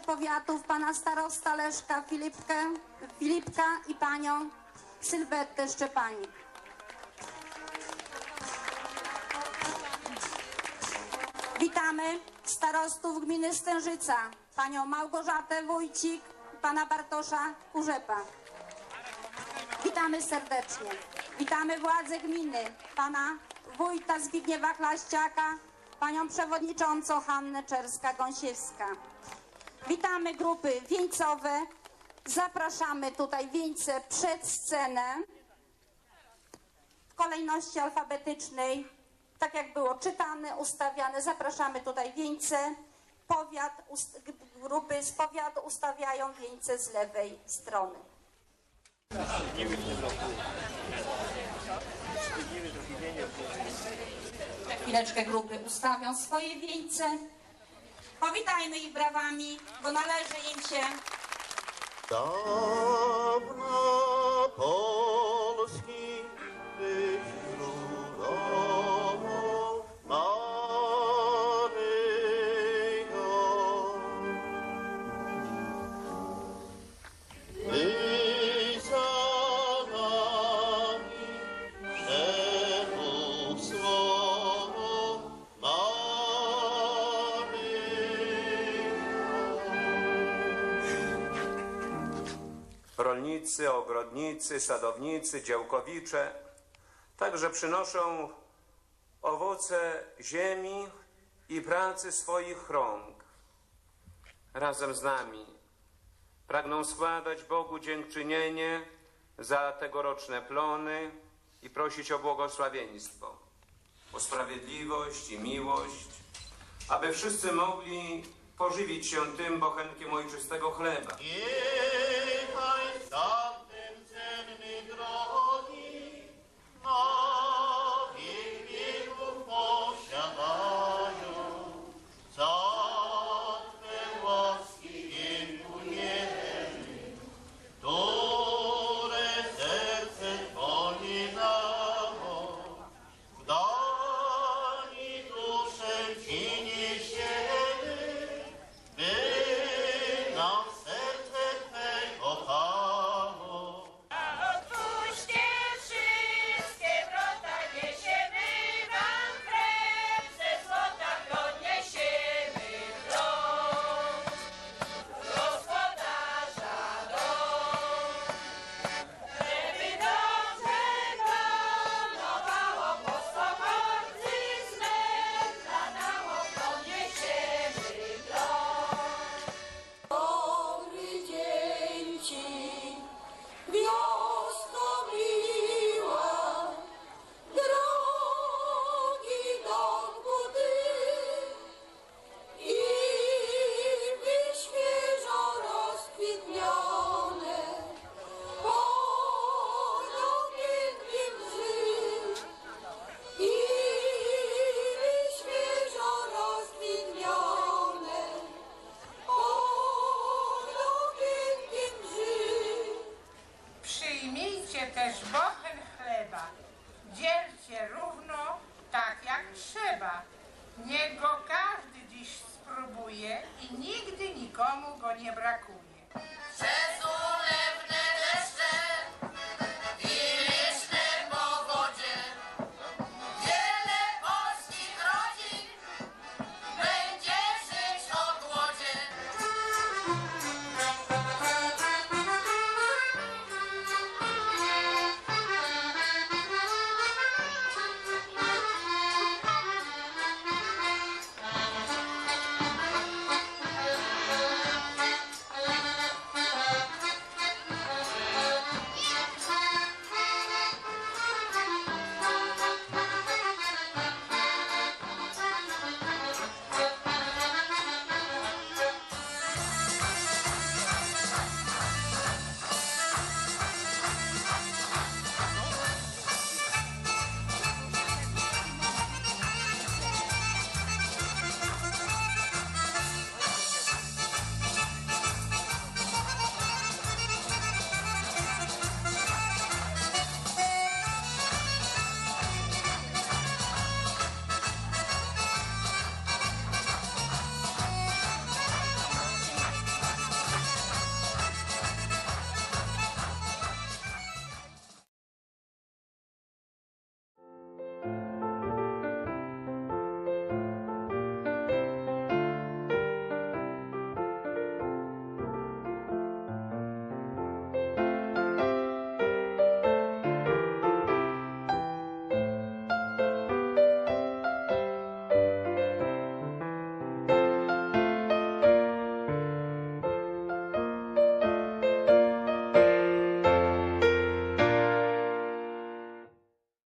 Powiatów, pana starosta Leszka Filipkę, Filipka i panią Sylwetę Szczepanik. Witamy starostów gminy Stężyca, panią Małgorzatę Wójcik pana Bartosza Kurzepa. Witamy serdecznie. Witamy władze gminy, pana wójta Zbigniewa Klaściaka, panią przewodniczącą Hannę Czerska-Gąsiewska. Witamy grupy wieńcowe. Zapraszamy tutaj wieńce przed scenę w kolejności alfabetycznej, tak jak było czytane, ustawiane. Zapraszamy tutaj wieńce. Powiat, grupy z powiatu ustawiają wieńce z lewej strony. Chwileczkę grupy ustawią swoje wieńce. Powitajmy ich brawami, bo należy im się. Polski Rolnicy, ogrodnicy, sadownicy, działkowicze także przynoszą owoce ziemi i pracy swoich rąk. Razem z nami pragną składać Bogu dziękczynienie za tegoroczne plony i prosić o błogosławieństwo, o sprawiedliwość i miłość, aby wszyscy mogli pożywić się tym bochenkiem ojczystego chleba. Nie brakuje.